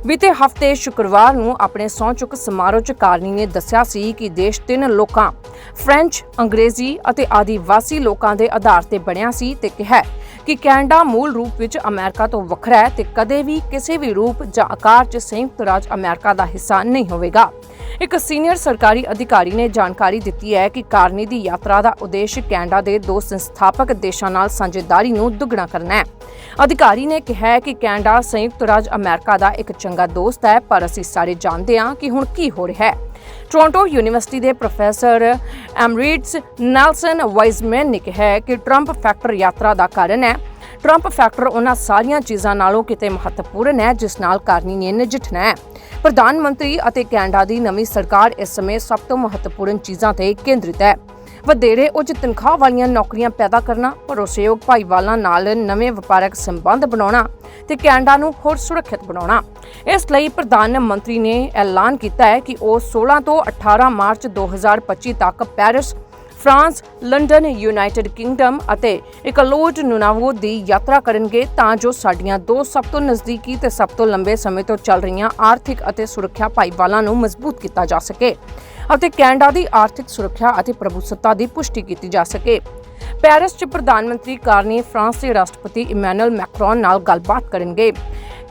ਬੀਤੇ ਹਫ਼ਤੇ ਸ਼ੁੱਕਰਵਾਰ ਨੂੰ ਆਪਣੇ ਸਹੁੰ ਚੁੱਕ ਸਮਾਰੋਹ 'ਚ ਕਾਰਨੀ ਨੇ ਦੱਸਿਆ ਸੀ ਕਿ ਦੇਸ਼ ਤਿੰਨ ਲੋਕਾਂ, ਫ੍ਰੈਂਚ, ਅੰਗਰੇਜ਼ੀ ਅਤੇ ਆਦੀਵਾਸੀ ਲੋਕਾਂ ਦੇ ਆਧਾਰ ਤੇ ਬਣਿਆ ਸੀ ਤੇ ਕਿਹਾ ਕਿ ਕੈਨੇਡਾ ਮੂਲ ਰੂਪ ਵਿੱਚ ਅਮਰੀਕਾ ਤੋਂ ਵੱਖਰਾ ਹੈ ਤੇ ਕਦੇ ਵੀ ਕਿਸੇ ਵੀ ਰੂਪ ਜਾਂ ਆਕਾਰ 'ਚ ਸੰਯੁਕਤ ਰਾਜ ਅਮਰੀਕਾ ਦਾ ਹਿੱਸਾ ਨਹੀਂ ਹੋਵੇਗਾ। ਇੱਕ ਸੀਨੀਅਰ ਸਰਕਾਰੀ ਅਧਿਕਾਰੀ ਨੇ ਜਾਣਕਾਰੀ ਦਿੱਤੀ ਹੈ ਕਿ ਕਾਰਨੀ ਦੀ ਯਾਤਰਾ ਦਾ ਉਦੇਸ਼ ਕੈਨੇਡਾ ਦੇ ਦੋ ਸੰਸਥਾਪਕ ਦੇਸ਼ਾਂ ਨਾਲ ਸਾਂਝੇਦਾਰੀ ਨੂੰ ਦੁੱਗਣਾ ਕਰਨਾ ਹੈ। ਅਧਿਕਾਰੀ ਨੇ ਕਿਹਾ ਕਿ ਕੈਨੇਡਾ ਸੰਯੁਕਤ ਰਾਜ ਅਮਰੀਕਾ ਦਾ ਇੱਕ ਚੰਗਾ ਦੋਸਤ ਹੈ, ਪਰ ਅਸੀਂ ਸਾਰੇ ਜਾਣਦੇ ਹਾਂ ਕਿ ਹੁਣ ਕੀ ਹੋ ਰਿਹਾ ਹੈ। ਟੋਰਾਂਟੋ ਯੂਨੀਵਰਸਿਟੀ ਦੇ ਪ੍ਰੋਫੈਸਰ ਐਮਰਿਟਸ ਨੈਲਸਨ ਵਾਈਜ਼ਮੈਨ ਨੇ ਕਿਹਾ ਕਿ ਟਰੰਪ ਫੈਕਟਰ ਯਾਤਰਾ ਦਾ ਕਾਰਨ ਹੈ। ਟਰੰਪ ਫੈਕਟਰ ਉਹਨਾਂ ਸਾਰੀਆਂ ਚੀਜ਼ਾਂ ਨਾਲੋਂ ਕਿਤੇ ਮਹੱਤਵਪੂਰਨ ਹੈ, ਜਿਸ ਨਾਲ ਕਾਰਨੀ ਨੇ ਨਜਿੱਠਣਾ ਹੈ। ਪ੍ਰਧਾਨ ਮੰਤਰੀ ਅਤੇ ਕੈਨੇਡਾ ਦੀ ਨਵੀਂ ਸਰਕਾਰ ਇਸ ਸਮੇਂ ਸਭ ਤੋਂ ਮਹੱਤਵਪੂਰਨ ਚੀਜ਼ਾਂ ਤੇ ਕੇਂਦਰਿਤ ਹੈ। ਵਧੇਰੇ ਉੱਚ ਤਨਖਾਹ ਵਾਲੀਆਂ ਨੌਕਰੀਆਂ ਪੈਦਾ ਕਰਨਾ ਭਰੋਸੇਯੋਗ ਭਾਈਵਾਲਾਂ ਨਾਲ ਨਵੇਂ ਵਪਾਰਕ ਸੰਬੰਧ ਬਣਾਉਣਾ ਤੇ ਕੈਨੇਡਾ ਨੂੰ ਹੋਰ ਸੁਰੱਖਿਅਤ ਬਣਾਉਣਾ। ਇਸ ਲਈ ਪ੍ਰਧਾਨ ਮੰਤਰੀ ਨੇ ਐਲਾਨ ਕੀਤਾ ਹੈ ਕਿ ਉਹ 16 ਤੋਂ 18 ਮਾਰਚ 2025 ਤੱਕ Paris France, London, United Kingdom ਅਤੇ ਇਕਲੋਟ ਨੁਨਾਵੋ ਦੀ ਯਾਤਰਾ ਕਰਨਗੇ ਤਾਂ ਜੋ ਸਾਡੀਆਂ ਦੋ ਸਭ ਤੋਂ ਨਜ਼ਦੀਕੀ ਤੇ ਸਭ ਤੋਂ ਲੰਬੇ ਸਮੇਂ ਤੋਂ ਚੱਲ ਰਹੀਆਂ ਆਰਥਿਕ ਅਤੇ ਸੁਰੱਖਿਆ ਭਾਈਵਾਲਾਂ ਨੂੰ ਮਜ਼ਬੂਤ ਕੀਤਾ ਜਾ ਸਕੇ ਅਤੇ ਕੈਨੇਡਾ ਦੀ ਆਰਥਿਕ ਸੁਰੱਖਿਆ ਅਤੇ ਪ੍ਰਭੂਸੱਤਾ ਦੀ ਪੁਸ਼ਟੀ ਕੀਤੀ ਜਾ ਸਕੇ। ਪੈਰਿਸ 'ਚ ਪ੍ਰਧਾਨ ਮੰਤਰੀ ਕਾਰਨੀ ਫਰਾਂਸ ਦੇ ਰਾਸ਼ਟਰਪਤੀ ਇਮੈਨੂਅਲ ਮੈਕਰੋਨ ਨਾਲ ਗੱਲਬਾਤ ਕਰਨਗੇ।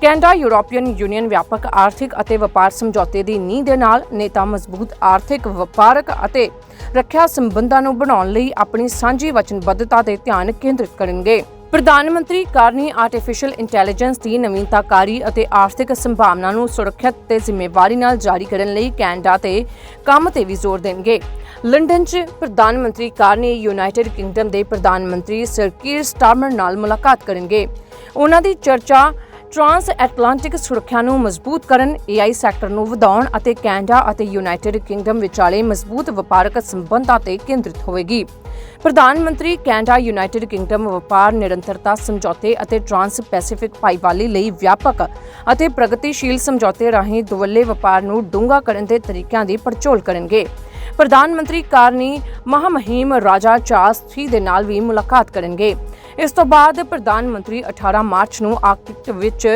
ਕੈਨੇਡਾ ਯੂਰੋਪੀਅਨ ਯੂਨੀਅਨ ਵਿਆਪਕ ਆਰਥਿਕ ਅਤੇ ਵਪਾਰ ਸਮਝੌਤੇ ਦੀ ਨੀਂਹ ਦੇ ਨਾਲ ਨੇਤਾ ਮਜ਼ਬੂਤ ਆਰਥਿਕ, ਵਪਾਰਕ ਅਤੇ ਰੱਖਿਆ ਸੰਬੰਧਾਂ ਨੂੰ ਬਣਾਉਣ ਲਈ ਆਪਣੀ ਸਾਂਝੀ ਵਚਨਬੱਧਤਾ ਤੇ ਧਿਆਨ ਕੇਂਦਰਿਤ ਕਰਨਗੇ। ਪ੍ਰਧਾਨ ਮੰਤਰੀ ਕਾਰਨੀ ਆਰਟੀਫੀਸ਼ੀਅਲ ਇੰਟੈਲੀਜੈਂਸ ਦੀ ਨਵੀਨਤਾਕਾਰੀ ਅਤੇ ਆਰਥਿਕ ਸੰਭਾਵਨਾ ਨੂੰ ਸੁਰੱਖਿਅਤ ਤੇ ਜ਼ਿੰਮੇਵਾਰੀ ਨਾਲ ਜਾਰੀ ਕਰਨ ਲਈ ਕੈਨੇਡਾ ਤੇ ਕੰਮ ਤੇ ਵੀ ਜ਼ੋਰ ਦੇਣਗੇ। ਲੰਡਨ 'ਚ ਪ੍ਰਧਾਨ ਮੰਤਰੀ ਕਾਰਨੀ ਯੂਨਾਈਟਿਡ ਕਿੰਗਡਮ ਦੇ ਪ੍ਰਧਾਨ ਮੰਤਰੀ ਸਰ ਕੀਰ ਸਟਾਰਮਰ ਨਾਲ ਮੁਲਾਕਾਤ ਕਰਨਗੇ। ਉਹਨਾਂ ਦੀ ਚਰਚਾ ਟ੍ਰਾਂਸ ਐਟਲਾਂਟਿਕ ਸੁਰੱਖਿਆ ਨੂੰ ਮਜ਼ਬੂਤ ਕਰਨ AI ਸੈਕਟਰ ਨੂੰ ਵਧਾਉਣ ਅਤੇ ਕੈਨੇਡਾ ਅਤੇ ਯੂਨਾਈਟਿਡ ਕਿੰਗਡਮ ਵਿਚਾਲੇ ਮਜ਼ਬੂਤ ਵਪਾਰਕ ਸੰਬੰਧਾਂ ਤੇ ਕੇਂਦਰਿਤ ਹੋਵੇਗੀ। ਪ੍ਰਧਾਨ ਮੰਤਰੀ ਕੈਨੇਡਾ, ਯੂਨਾਈਟਿਡ ਕਿੰਗਡਮ ਵਪਾਰ ਨਿਰੰਤਰਤਾ ਸਮਝੌਤੇ ਅਤੇ ਟਰਾਂਸ ਪੈਸੀਫਿਕ ਭਾਈਵਾਲੀ ਲਈ ਵਿਆਪਕ ਅਤੇ ਪ੍ਰਗਤੀਸ਼ੀਲ ਸਮਝੌਤੇ ਰਾਹੀਂ ਦੁਵੱਲੇ ਵਪਾਰ ਨੂੰ ਡੂੰਘਾ ਕਰਨ ਦੇ ਤਰੀਕਿਆਂ ਦੀ ਪੜਚੋਲ ਕਰਨਗੇ। ਪ੍ਰਧਾਨ ਮੰਤਰੀ ਕਾਰਨੀ ਮਹਾਮਹਿਮ ਰਾਜਾ ਚਾਰਲਸ III ਦੇ ਨਾਲ ਵੀ ਮੁਲਾਕਾਤ ਕਰਨਗੇ। ਇਸ ਤੋਂ ਬਾਅਦ ਪ੍ਰਧਾਨ ਮੰਤਰੀ 18 ਮਾਰਚ ਨੂੰ ਆਰਕਟਿਕ ਵਿੱਚ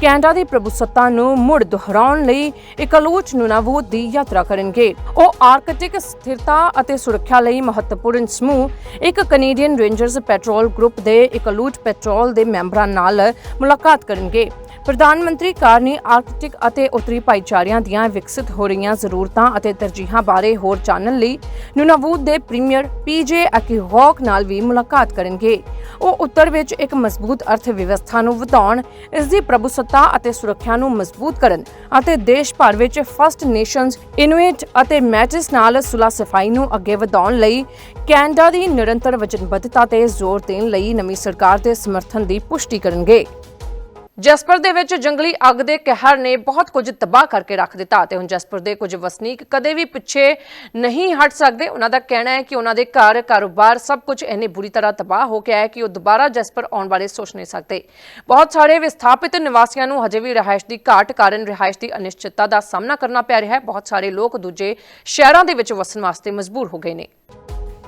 ਕੈਨੇਡਾ ਦੀ ਪ੍ਰਭੂਸੱਤਾ ਨੂੰ ਮੁੜ ਦੁਹਰਾਉਣ ਲਈ ਇਕਲੂਚ ਨੁਨਾਵੂਤ ਦੀ ਯਾਤਰਾ ਕਰਨਗੇ। ਉਹ ਆਰਕਟਿਕ ਸਥਿਰਤਾ ਅਤੇ ਸੁਰੱਖਿਆ ਲਈ ਮਹੱਤਵਪੂਰਨ ਸਮੂਹ, ਇੱਕ ਕੈਨੇਡੀਅਨ ਰੇਂਜਰਸ ਪੈਟਰੋਲ ਗਰੁੱਪ ਦੇ ਇਕਲੂਟ ਪੈਟਰੋਲ ਦੇ ਮੈਂਬਰਾਂ ਨਾਲ ਮੁਲਾਕਾਤ ਕਰਨਗੇ। ਪ੍ਰਧਾਨ ਮੰਤਰੀ ਕਾਰਨੀ ਆਰਕਟਿਕ ਅਤੇ ਉੱਤਰੀ ਭਾਈਚਾਰਿਆਂ ਦੀਆਂ ਵਿਕਸਿਤ ਹੋ ਰਹੀਆਂ ਜ਼ਰੂਰਤਾਂ ਅਤੇ ਤਰਜੀਹਾਂ ਬਾਰੇ ਹੋਰ ਜਾਣਨ ਲਈ ਨੁਨਾਵੂਤ ਦੇ ਪ੍ਰੀਮੀਅਰ ਪੀਜੇ ਅਕੀਹੌਕ ਨਾਲ ਵੀ ਮੁਲਾਕਾਤ ਕਰਨਗੇ। ਉਹ ਉੱਤਰ ਵਿੱਚ ਇੱਕ ਮਜ਼ਬੂਤ ਅਰਥ ਵਿਵਸਥਾ ਨੂੰ ਵਧਾਉਣ ਇਸ ਦੀ ਪ੍ਰਭੂਸੱਤਾ ਅਤੇ ਸੁਰੱਖਿਆ ਨੂੰ ਮਜ਼ਬੂਤ ਕਰਨ ਅਤੇ ਦੇਸ਼ ਭਰ ਵਿੱਚ ਫਸਟ ਨੇਸ਼ਨਸ ਇਨੂਇਟ ਅਤੇ ਮੈਟਿਸ ਨਾਲ ਸੁਲਾ ਸਫ਼ਾਈ ਨੂੰ ਅੱਗੇ ਵਧਾਉਣ ਲਈ ਕੈਨੇਡਾ ਦੀ ਨਿਰੰਤਰ ਵਚਨਬੱਧਤਾ ਤੇ ਜ਼ੋਰ ਦੇਣ ਲਈ ਨਵੀਂ ਸਰਕਾਰ ਦੇ ਸਮਰਥਨ ਦੀ ਪੁਸ਼ਟੀ ਕਰਨਗੇ। ਜਸਪਰ ਦੇ ਵਿੱਚ ਜੰਗਲੀ ਅੱਗ ਦੇ ਕਹਿਰ ਨੇ ਬਹੁਤ ਕੁਝ ਤਬਾਹ ਕਰਕੇ ਰੱਖ ਦਿੱਤਾ ਤੇ ਹੁਣ ਜਸਪਰ ਦੇ ਕੁਝ ਵਸਨੀਕ ਕਦੇ ਵੀ ਪਿੱਛੇ ਨਹੀਂ ਹਟ ਸਕਦੇ। ਉਹਨਾਂ ਦਾ ਕਹਿਣਾ ਹੈ ਕਿ ਉਹਨਾਂ ਦੇ ਘਰ ਕਾਰੋਬਾਰ ਸਭ ਕੁਝ ਇੰਨੇ ਬੁਰੀ ਤਰ੍ਹਾਂ ਤਬਾਹ ਹੋ ਗਿਆ ਹੈ ਕਿ ਉਹ ਦੁਬਾਰਾ ਜਸਪਰ ਆਉਣ ਬਾਰੇ ਸੋਚ ਨਹੀਂ ਸਕਦੇ। ਬਹੁਤ ਸਾਰੇ ਵਿਸਥਾਪਿਤ ਨਿਵਾਸੀਆਂ ਨੂੰ ਹਜੇ ਵੀ ਰਿਹਾਇਸ਼ ਦੀ ਘਾਟ ਕਾਰਨ ਰਿਹਾਇਸ਼ ਦੀ ਅਨਿਸ਼ਚਿਤਤਾ ਦਾ ਸਾਹਮਣਾ ਕਰਨਾ ਪੈ ਰਿਹਾ ਹੈ। ਬਹੁਤ ਸਾਰੇ ਲੋਕ ਦੂਜੇ ਸ਼ਹਿਰਾਂ ਦੇ ਵਿੱਚ ਵਸਣ ਵਾਸਤੇ ਮਜਬੂਰ ਹੋ ਗਏ ਨੇ।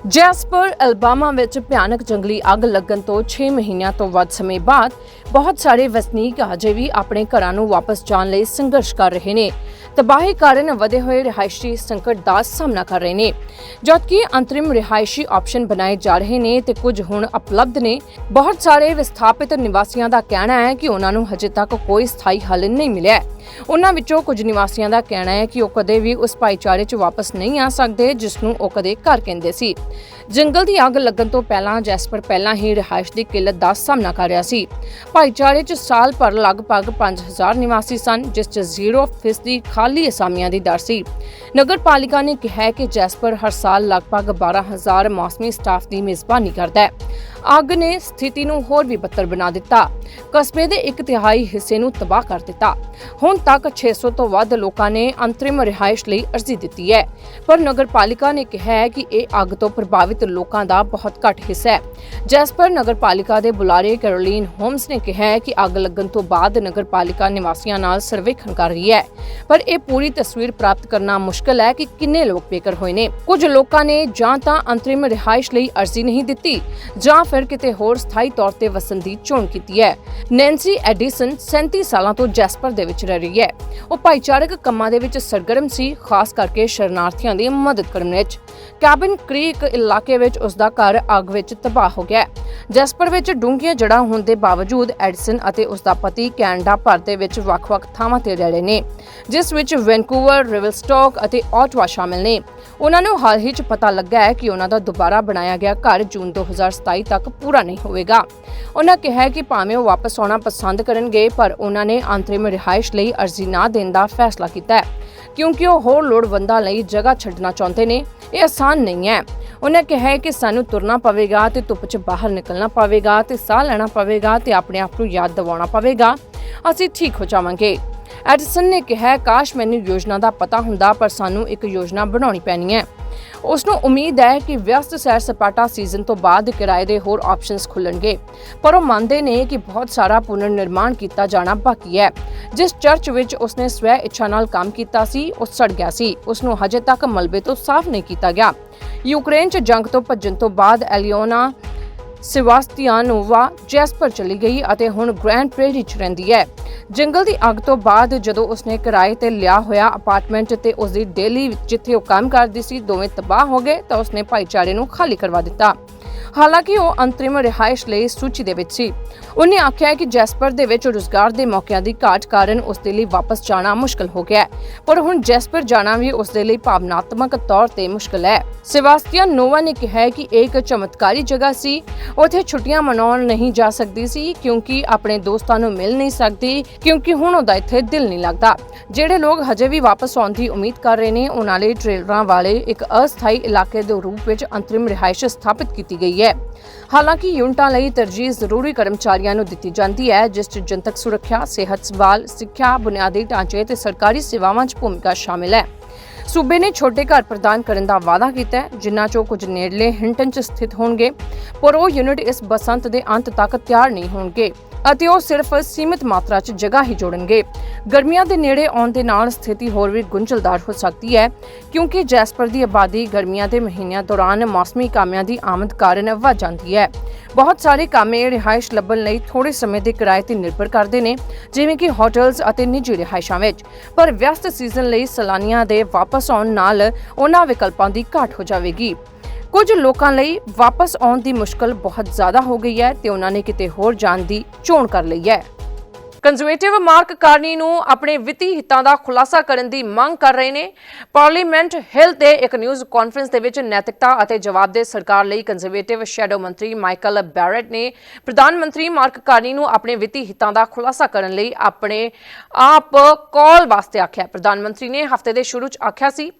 ਜੈਸਪਰ, ਅਲਬਾਮਾ ਵਿੱਚ ਭਿਆਨਕ ਜੰਗਲੀ ਅੱਗ ਲੱਗਣ ਤੋਂ 6 ਮਹੀਨਿਆਂ ਤੋਂ ਵੱਧ ਸਮੇਂ ਬਾਅਦ ਬਹੁਤ ਸਾਰੇ ਵਸਨੀਕ ਅਜੇ ਵੀ ਆਪਣੇ ਘਰਾਂ ਨੂੰ ਵਾਪਸ ਜਾਣ ਲਈ ਸੰਘਰਸ਼ ਕਰ ਰਹੇ ਨੇ। ਤਬਾਹੀ ਕਾਰਨ ਵਧੇ ਹੋਏ ਰਿਹਾਇਸ਼ੀ ਸੰਕਟ ਦਾ ਸਾਹਮਣਾ ਕਰ ਰਹੇ ਨੇ। ਜਦਕਿ ਅੰਤਰਿਮ ਰਿਹਾਇਸ਼ੀ ਆਪਸ਼ਨ ਬਣਾਏ ਜਾ ਰਹੇ ਨੇ ਤੇ ਕੁਝ ਹੁਣ ਉਪਲਬਧ ਨੇ, ਬਹੁਤ ਸਾਰੇ ਵਿਸਥਾਪਿਤ ਨਿਵਾਸੀਆਂ ਦਾ ਕਹਿਣਾ ਹੈ ਕਿ ਉਹਨਾਂ ਨੂੰ ਹਜੇ ਤੱਕ ਕੋਈ ਸਥਾਈ ਹੱਲ ਨਹੀਂ ਮਿਲਿਆ। ਹੈ ਉਹਨਾਂ ਵਿੱਚੋਂ ਕੁਝ ਨਿਵਾਸੀਆਂ ਦਾ ਕਹਿਣਾ ਹੈ ਕਿ ਉਹ ਕਦੇ ਵੀ ਉਸ ਭਾਈਚਾਰੇ 'ਚ ਵਾਪਸ ਨਹੀਂ ਆ ਸਕਦੇ, ਜਿਸ ਨੂੰ ਉਹ ਕਦੇ ਘਰ ਕਹਿੰਦੇ ਸੀ। ਜੰਗਲ ਦੀ ਅੱਗ ਲੱਗਣ ਤੋਂ ਪਹਿਲਾਂ, ਜੈਸਪਰ ਪਹਿਲਾਂ ਹੀ ਰਿਹਾਇਸ਼ ਦੀ ਕਿੱਲਤ ਦਾ ਸਾਹਮਣਾ ਕਰ ਰਿਹਾ ਸੀ। ਭਾਈਚਾਰੇ 'ਚ ਸਾਲ ਭਰ ਲਗਭਗ 5000 ਨਿਵਾਸੀ ਸਨ, ਜਿਸ 'ਚ 0% ਦੀ ਖਾਲੀ ਅਸਾਮੀਆਂ ਦੀ ਦਰ ਸੀ। ਨਗਰ ਪਾਲਿਕਾ ਨੇ ਕਿਹਾ ਕਿ ਜੈਸਪਰ ਹਰ ਸਾਲ ਲਗਭਗ 12000 ਮੌਸਮੀ ਸਟਾਫ ਦੀ ਮੇਜ਼ਬਾਨੀ ਕਰਦਾ ਹੈ। ਅੱਗ ਨੇ ਸਥਿਤੀ ਨੂੰ ਹੋਰ ਵੀ ਬੱਤਰ ਬਣਾ ਦਿੱਤਾ। ਕਸਬੇ ਦੇ ਇੱਕ ਤਿਹਾਈ ਹਿੱਸੇ ਨੂੰ ਤਬਾਹ ਕਰ ਦਿੱਤਾ। ਹੁਣ ਤੱਕ 600 ਤੋਂ ਵੱਧ ਲੋਕਾਂ ਨੇ ਅੰਤਰਿਮ ਰਿਹਾਇਸ਼ ਲਈ ਅਰਜ਼ੀ ਦਿੱਤੀ ਹੈ। ਪਰ ਨਗਰਪਾਲਿਕਾ ਨੇ ਕਿਹਾ ਹੈ ਕਿ ਇਹ ਅੱਗ ਤੋਂ ਪ੍ਰਭਾਵਿਤ ਲੋਕਾਂ ਦਾ ਬਹੁਤ ਘੱਟ ਹਿੱਸਾ ਹੈ। ਜੈਸਪਰ ਨਗਰਪਾਲਿਕਾ ਦੇ ਬੁਲਾਰੇ ਕੈਰੋਲੀਨ ਹੋਮਸ ਨੇ ਕਿਹਾ ਹੈ ਕਿ ਅੱਗ ਲੱਗਣ ਤੋਂ ਬਾਅਦ ਨਗਰਪਾਲਿਕਾ ਨਿਵਾਸੀਆਂ ਨਾਲ ਸਰਵੇਖਣ ਕਰ ਰਹੀ ਹੈ। ਪਰ ਇਹ ਪੂਰੀ ਤਸਵੀਰ ਪ੍ਰਾਪਤ ਕਰਨਾ ਮੁਸ਼ਕਲ ਹੈ ਕਿ ਕਿੰਨੇ ਲੋਕ ਬੇਕਰ ਹੋਏ ਨੇ। ਕੁਝ ਲੋਕਾਂ ਨੇ ਜਾਂ ਤਾਂ ਅੰਤਰਿਮ ਰਿਹਾਇਸ਼ ਲਈ ਅਰਜ਼ੀ ਨਹੀਂ ਦਿੱਤੀ ਜਾਂ ਫਿਰ ਕਿਤੇ ਹੋਰ ਸਥਾਈ ਤੌਰ ਤੇ ਵਸਣ ਦੀ ਚੋਣ ਕੀਤੀ ਹੈ। ਨੈਂਸੀ ਐਡੀਸਨ 37 ਸਾਲਾਂ ਤੋਂ ਜੈਸਪਰ ਦੇ ਵਿੱਚ ਰਹਿ ਰਹੀ ਹੈ। ਉਹ ਭਾਈਚਾਰਕ ਕੰਮਾਂ ਦੇ ਵਿੱਚ ਸਰਗਰਮ ਸੀ ਖਾਸ ਕਰਕੇ ਸ਼ਰਨਾਰਥੀਆਂ ਦੀ ਮਦਦ ਕਰਨ ਵਿੱਚ। ਕੈਬਨ ਕ੍ਰੀਕ ਇਲਾਕੇ ਵਿੱਚ ਉਸ ਦਾ ਘਰ ਅੱਗ ਵਿੱਚ ਤਬਾਹ ਹੋ ਗਿਆ ਜੈਸਪਰ ਵਿੱਚ ਡੂੰਘੀਆਂ ਜੜ੍ਹਾਂ ਹੋਣ ਦੇ ਬਾਵਜੂਦ ਐਡੀਸਨ ਅਤੇ ਉਸ ਦਾ ਪਤੀ ਕੈਨੇਡਾ ਭਰ ਦੇ ਵਿੱਚ ਵੱਖ-ਵੱਖ ਥਾਵਾਂ ਤੇ ਰਹਿ ਰਹੇ ਨੇ ਜਿਸ ਵਿੱਚ ਵੈਨਕੂਵਰ, ਰਿਵਲਸਟੌਕ ਅਤੇ ਆਟਵਾ ਸ਼ਾਮਿਲ ਨੇ। ਉਹਨਾਂ ਨੂੰ ਹਾਲ ਹੀ 'ਚ ਪਤਾ ਲੱਗਾ ਹੈ ਕਿ ਉਹਨਾਂ ਦਾ ਦੁਬਾਰਾ ਬਣਾਇਆ ਗਿਆ ਘਰ ਜੂਨ 2027 ਤੱਕ ਪੂਰਾ ਨਹੀਂ ਹੋਵੇਗਾ। ਉਹਨਾਂ ਕਿਹਾ ਕਿ ਭਾਵੇਂ ਉਹ ਵਾਪਸ ਆਉਣਾ ਪਸੰਦ ਕਰਨਗੇ, ਪਰ ਉਹਨਾਂ ਨੇ ਅੰਤਰਿਮ ਰਿਹਾਇਸ਼ ਲਈ ਅਰਜ਼ੀ ਨਾ ਦੇਣ ਦਾ ਫੈਸਲਾ ਕੀਤਾ ਹੈ। ਕਿਉਂਕਿ ਉਹ ਹੋਰ ਲੋੜਵੰਦਾਂ ਲਈ ਜਗ੍ਹਾ ਛੱਡਣਾ ਚਾਹੁੰਦੇ ਨੇ, ਇਹ ਆਸਾਨ ਨਹੀਂ ਹੈ। ਉਹਨਾਂ ਕਿਹਾ ਕਿ ਸਾਨੂੰ ਤੁਰਨਾ ਪਵੇਗਾ ਤੇ ਧੁੱਪ 'ਚ ਬਾਹਰ ਨਿਕਲਣਾ ਪਵੇਗਾ ਤੇ ਸਾਹ ਲੈਣਾ ਪਵੇਗਾ ਤੇ ਆਪਣੇ ਆਪ ਨੂੰ ਯਾਦ ਦਿਵਾਉਣਾ ਪਵੇਗਾ। ਅਸੀਂ ਠੀਕ ਹੋ ਜਾਵਾਂਗੇ। ਐਡਸਨ ਨੇ ਕਿਹਾ, ਕਾਸ਼ ਮੈਨੂੰ ਯੋਜਨਾ ਦਾ ਪਤਾ ਹੁੰਦਾ, ਪਰ ਸਾਨੂੰ ਇੱਕ ਯੋਜਨਾ ਬਣਾਉਣੀ ਪੈਣੀ ਹੈ। ਉਸ ਨੂੰ ਉਮੀਦ ਹੈ ਕਿ ਵਿਅਸਤ ਸੈਰ ਸਪਾਟਾ ਸੀਜ਼ਨ ਤੋਂ ਬਾਅਦ ਕਿਰਾਏ ਦੇ ਹੋਰ ਆਪਸ਼ਨਸ ਖੁੱਲਣਗੇ। ਪਰ ਉਹ ਮੰਨਦੇ ਨੇ ਕਿ ਬਹੁਤ ਸਾਰਾ ਪੁਨਰ ਨਿਰਮਾਣ ਕੀਤਾ ਜਾਣਾ ਬਾਕੀ ਹੈ। ਜਿਸ ਚਰਚ ਵਿੱਚ ਉਸਨੇ ਸਵੈ ਇੱਛਾ ਨਾਲ ਕੰਮ ਕੀਤਾ ਸੀ, ਉਹ ਸੜ ਗਿਆ ਸੀ। ਉਸ ਨੂੰ ਹਜੇ ਤੱਕ ਮਲਬੇ ਤੋਂ ਸਾਫ਼ ਨਹੀਂ ਕੀਤਾ ਗਿਆ। ਯੂਕਰੇਨ 'ਚ ਜੰਗ ਤੋਂ ਭੱਜਣ ਤੋਂ ਬਾਅਦ ਐਲੀਓਨਾ ਸਿਵਾਸਤੀਆਨੋਵਾ ਜੈਸਪਰ ਚਲੀ ਗਈ ਅਤੇ ਹੁਣ ਗ੍ਰੈਂਡ ਪ੍ਰੇਰੀ 'ਚ ਰਹਿੰਦੀ ਹੈ। ਜੰਗਲ ਦੀ ਅੱਗ ਤੋਂ ਬਾਅਦ ਜਦੋਂ ਉਸਨੇ ਕਿਰਾਏ ਤੇ ਲਿਆ ਹੋਇਆ ਅਪਾਰਟਮੈਂਟ ਤੇ ਉਸਦੀ ਡੇਲੀ ਜਿੱਥੇ ਉਹ ਕੰਮ ਕਰਦੀ ਸੀ, ਦੋਵੇਂ ਤਬਾਹ ਹੋ ਗਏ ਤਾਂ ਉਸਨੇ ਭਾਈਚਾਰੇ ਨੂੰ ਖਾਲੀ ਕਰਵਾ ਦਿੱਤਾ। ਹਾਲਾਂਕਿ ਉਹ ਅੰਤਰਿਮ ਰਿਹਾਇਸ਼ ਲਈ ਸੂਚੀ ਦੇ ਵਿੱਚ ਸੀ। ਉਹਨੇ ਆਖਿਆ ਕਿ ਜੈਸਪਰ ਦੇ ਵਿੱਚ ਰੁਜ਼ਗਾਰ ਦੇ ਮੌਕਿਆਂ ਦੀ ਘਾਟ ਕਾਰਨ ਉਸ ਦੇ ਲਈ ਵਾਪਸ ਜਾਣਾ ਮੁਸ਼ਕਲ ਹੋ ਗਿਆ ਹੈ। ਪਰ ਹੁਣ ਜੈਸਪਰ ਜਾਣਾ ਵੀ ਉਸ ਦੇ ਲਈ ਭਾਵਨਾਤਮਕ ਤੌਰ ਤੇ ਮੁਸ਼ਕਲ ਹੈ। ਸੇਬਾਸਟੀਅਨ ਨੋਵਾ ਨੇ ਕਿਹਾ ਕਿ ਇਹ ਇੱਕ ਚਮਤਕਾਰੀ ਜਗ੍ਹਾ ਸੀ। ਉੱਥੇ ਛੁੱਟੀਆਂ ਮਨਾਉਣ ਨਹੀਂ ਜਾ ਸਕਦੀ ਸੀ ਕਿਉਂਕਿ ਆਪਣੇ ਦੋਸਤਾਂ ਨੂੰ ਮਿਲ ਨਹੀਂ ਸਕਦੀ, ਕਿਉਂਕਿ ਹੁਣ ਉਹਦਾ ਇੱਥੇ ਦਿਲ ਨਹੀਂ ਲੱਗਦਾ। ਜਿਹੜੇ ਲੋਕ ਹਜੇ ਵੀ ਵਾਪਸ ਆਉਣ ਦੀ ਉਮੀਦ ਕਰ ਰਹੇ ਨੇ, ਉਹਨਾਂ ਲਈ ਟ੍ਰੇਲਰਾਂ ਵਾਲੇ ਇੱਕ ਅਸਥਾਈ ਇਲਾਕੇ ਦੇ ਰੂਪ ਵਿੱਚ ਅੰਤਰਿਮ ਰਿਹਾਇਸ਼ ਸਥਾਪਿਤ ਕੀਤੀ ਗਈ ਹੈ। ਹਾਲਾਂਕਿ ਯੂਨਟਾਂ ਲਈ ਤਰਜੀਹ ਜ਼ਰੂਰੀ ਕਰਮਚਾਰੀਆਂ ਨੂੰ ਦਿੱਤੀ ਜਾਂਦੀ ਹੈ, ਜਿਸ 'ਚ ਜਨਤਕ ਸੁਰੱਖਿਆ, ਸਿਹਤ ਸੰਭਾਲ, ਸਿੱਖਿਆ, ਬੁਨਿਆਦੀ ਢਾਂਚੇ ਤੇ ਸਰਕਾਰੀ ਸੇਵਾਵਾਂ 'ਚ ਭੂਮਿਕਾ ਸ਼ਾਮਿਲ ਹੈ। ਸੂਬੇ ਨੇ ਛੋਟੇ ਘਰ ਪ੍ਰਦਾਨ ਕਰਨ ਦਾ ਵਾਅਦਾ ਕੀਤਾ ਹੈ, ਜਿਨ੍ਹਾਂ 'ਚੋਂ ਕੁਝ ਨੇੜਲੇ ਹਿੰਟਨ 'ਚ ਸਥਿਤ ਹੋਣਗੇ। ਪਰ ਉਹ ਯੂਨਿਟ ਇਸ ਬਸੰਤ ਦੇ ਅੰਤ ਤੱਕ ਤਿਆਰ ਨਹੀਂ ਹੋਣਗੇ। ਅਤੇ ਉਹ ਸਿਰਫ ਸੀਮਿਤ ਮਾਤਰਾ 'ਚ ਜਗ੍ਹਾ ਹੀ ਜੋੜਨਗੇ। ਗਰਮੀਆਂ ਦੇ ਨੇੜੇ ਆਉਣ ਦੇ ਨਾਲ ਸਥਿਤੀ ਹੋਰ ਵੀ ਗੁੰਝਲਦਾਰ ਹੋ ਸਕਦੀ ਹੈ, ਕਿਉਂਕਿ ਜੈਸਪਰ ਦੀ ਆਬਾਦੀ ਗਰਮੀਆਂ ਦੇ ਮਹੀਨਿਆਂ ਦੌਰਾਨ ਮੌਸਮੀ ਕਾਮਿਆਂ ਦੀ ਆਮਦ ਕਾਰਨ ਵੱਧ ਜਾਂਦੀ ਹੈ। ਬਹੁਤ ਸਾਰੇ ਕਾਮੇ ਰਿਹਾਇਸ਼ ਲੱਭਣ ਲਈ ਥੋੜੇ ਸਮੇਂ ਦੇ ਕਿਰਾਏ ਤੇ ਨਿਰਭਰ ਕਰਦੇ ਨੇ, ਜਿਵੇਂ ਕਿ ਹੋਟਲਸ ਅਤੇ ਨਿੱਜੀ ਰਿਹਾਇਸ਼ਾਂ ਵਿੱਚ। ਪਰ ਵਿਅਸਤ ਸੀਜ਼ਨ ਲਈ ਸੈਲਾਨੀਆਂ ਦੇ ਵਾਪਸ ਆਉਣ ਨਾਲ ਉਹਨਾਂ ਵਿਕਲਪਾਂ ਦੀ ਘਾਟ ਹੋ ਜਾਵੇਗੀ। ਕੁਝ ਲੋਕਾਂ ਲਈ ਵਾਪਸ ਆਉਣ ਦੀ ਮੁਸ਼ਕਲ ਬਹੁਤ ਜ਼ਿਆਦਾ ਹੋ ਗਈ ਹੈ ਤੇ ਉਹਨਾਂ ਨੇ ਕਿਤੇ ਹੋਰ ਜਾਣ ਦੀ ਚੋਣ ਕਰ ਲਈ ਹੈ। ਕੰਜ਼ਰਵੇਟਿਵ ਮਾਰਕ ਕਾਰਨੀ ਨੂੰ ਆਪਣੇ ਵਿੱਤੀ ਹਿੱਤਾਂ ਦਾ ਖੁਲਾਸਾ ਕਰਨ ਦੀ ਮੰਗ ਕਰ ਰਹੇ ਨੇ। ਪਾਰਲੀਮੈਂਟ ਹਿਲ ਤੇ ਇੱਕ ਨਿਊਜ਼ ਕਾਨਫਰੰਸ ਦੇ ਵਿੱਚ ਨੈਤਿਕਤਾ ਅਤੇ ਜਵਾਬਦੇਹ ਸਰਕਾਰ ਲਈ ਕੰਜ਼ਰਵੇਟਿਵ ਸ਼ੈਡੋ ਮੰਤਰੀ ਮਾਈਕਲ ਬੈਰਟ ਨੇ ਪ੍ਰਧਾਨ ਮੰਤਰੀ ਮਾਰਕ ਕਾਰਨੀ ਨੂੰ ਆਪਣੇ ਵਿੱਤੀ ਹਿੱਤਾਂ ਦਾ ਖੁਲਾਸਾ ਕਰਨ ਲਈ ਆਪਣੇ ਆਪ ਕਾਲ ਵਾਸਤੇ ਆਖਿਆ। ਪ੍ਰਧਾਨ ਮੰਤਰੀ ਨੇ ਹਫ਼ਤੇ ਦੇ ਸ਼ੁਰੂ 'ਚ ਆਖਿਆ ਸੀ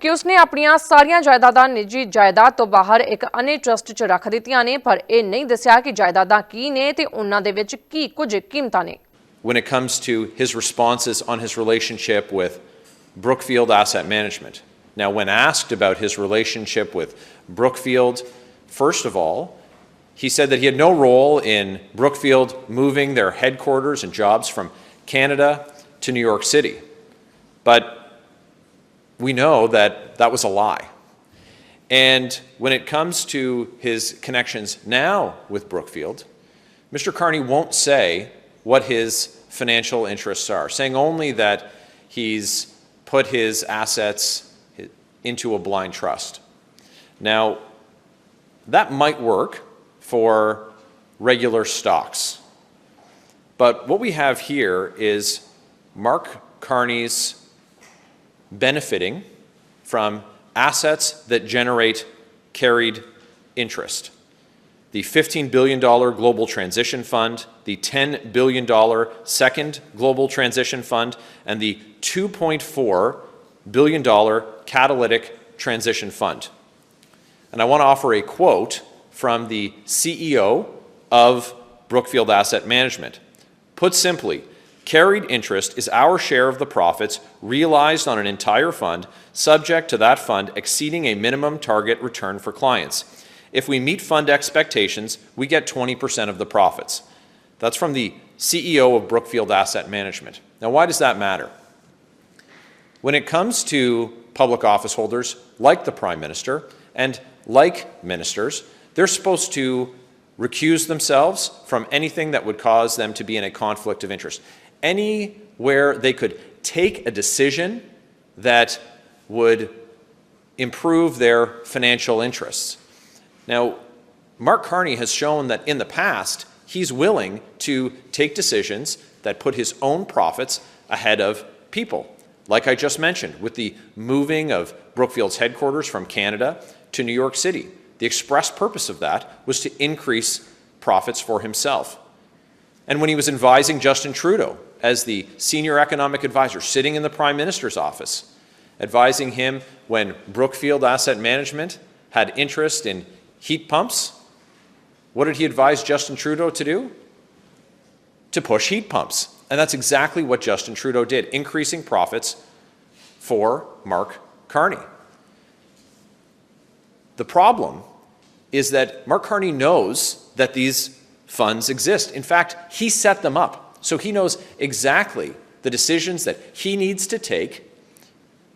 ਕਿ ਉਸਨੇ ਆਪਣੀਆਂ ਸਾਰੀਆਂ ਜਾਇਦਾਦਾਂ ਨਿੱਜੀ ਜਾਇਦਾਦ ਤੋਂ ਬਾਹਰ ਇੱਕ ਅਨੇ ਟਰਸਟ 'ਚ ਰੱਖ ਦਿੱਤੀਆਂ ਨੇ, ਪਰ ਇਹ ਨਹੀਂ ਦੱਸਿਆ ਕਿ ਜਾਇਦਾਦਾਂ ਕੀ ਨੇ ਤੇ ਉਹਨਾਂ ਦੇ ਵਿੱਚ ਕੀ ਕੁਝ ਕੀਮਤਾਂ ਨੇ। When it comes to his responses on his relationship with Brookfield Asset Management. Now, when asked about his relationship with Brookfield, first of all, he said that he had no role in Brookfield moving their headquarters and jobs from Canada to New York City. But we know that that was a lie. And when it comes to his connections now with Brookfield, Mr. Carney won't say what his financial interests are, saying only that he's put his assets into a blind trust. Now, that might work for regular stocks. But what we have here is Mark Carney's benefiting from assets that generate carried interest the $15 billion Global Transition Fund, the $10 billion Second Global Transition Fund, and the $2.4 billion Catalytic Transition Fund. And I want to offer a quote from the CEO of Brookfield Asset Management. Put simply, carried interest is our share of the profits realized on an entire fund, subject to that fund exceeding a minimum target return for clients. If we meet fund expectations, we get 20% of the profits. That's from the CEO of Brookfield Asset Management. Now, why does that matter? When it comes to public office holders like the Prime Minister and like ministers, they're supposed to recuse themselves from anything that would cause them to be in a conflict of interest. Anywhere they could take a decision that would improve their financial interests. Now, Mark Carney has shown that in the past, he's willing to take decisions that put his own profits ahead of people. Like I just mentioned, with the moving of Brookfield's headquarters from Canada to New York City. The express purpose of that was to increase profits for himself. And when he was advising Justin Trudeau as the senior economic advisor, sitting in the Prime Minister's office, advising him when Brookfield Asset Management had interest in heat pumps, what did he advise Justin Trudeau to do? To push heat pumps. And that's exactly what Justin Trudeau did, increasing profits for Mark Carney. The problem is that Mark Carney knows that these funds exist. In fact, he set them up. So he knows exactly the decisions that he needs to take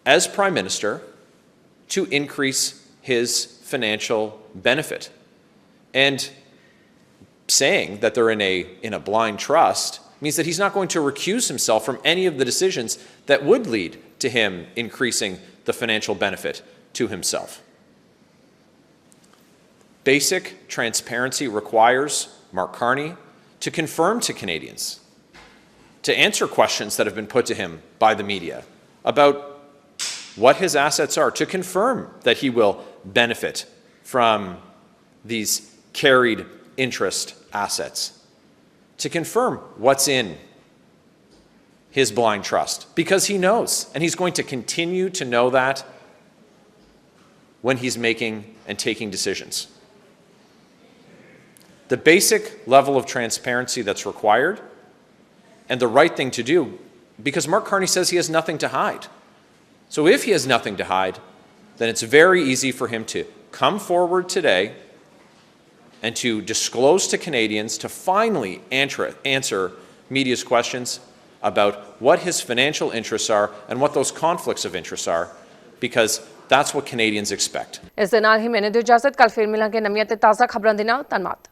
as Prime Minister to increase his financial benefit. And saying that they're in a, in a blind trust means that he's not going to recuse himself from any of the decisions that would lead to him increasing the financial benefit to himself. Basic transparency requires Mark Carney to confirm to Canadians, to answer questions that have been put to him by the media about what his assets are, to confirm that he will benefit from these carried interest assets, to confirm what's in his blind trust, because he knows, and he's going to continue to know that when he's making and taking decisions. The basic level of transparency that's required and the right thing to do, because Mark Carney says he has nothing to hide. So if he has nothing to hide, then it's very easy for him to come forward today and to disclose to Canadians to finally answer, answer media's questions about what his financial interests are and what those conflicts of interest are, because that's what Canadians expect. ਇਸ ਦੇ ਨਾਲ ਹੀ ਮੈਨੂੰ ਦਿਓ ਇਜਾਜ਼ਤ ਕੱਲ ਫਿਰ ਮਿਲਾਂਗੇ ਨਵੀਆਂ ਤੇ ਤਾਜ਼ਾ ਖਬਰਾਂ ਦੇ ਨਾਲ ਧੰਨਵਾਦ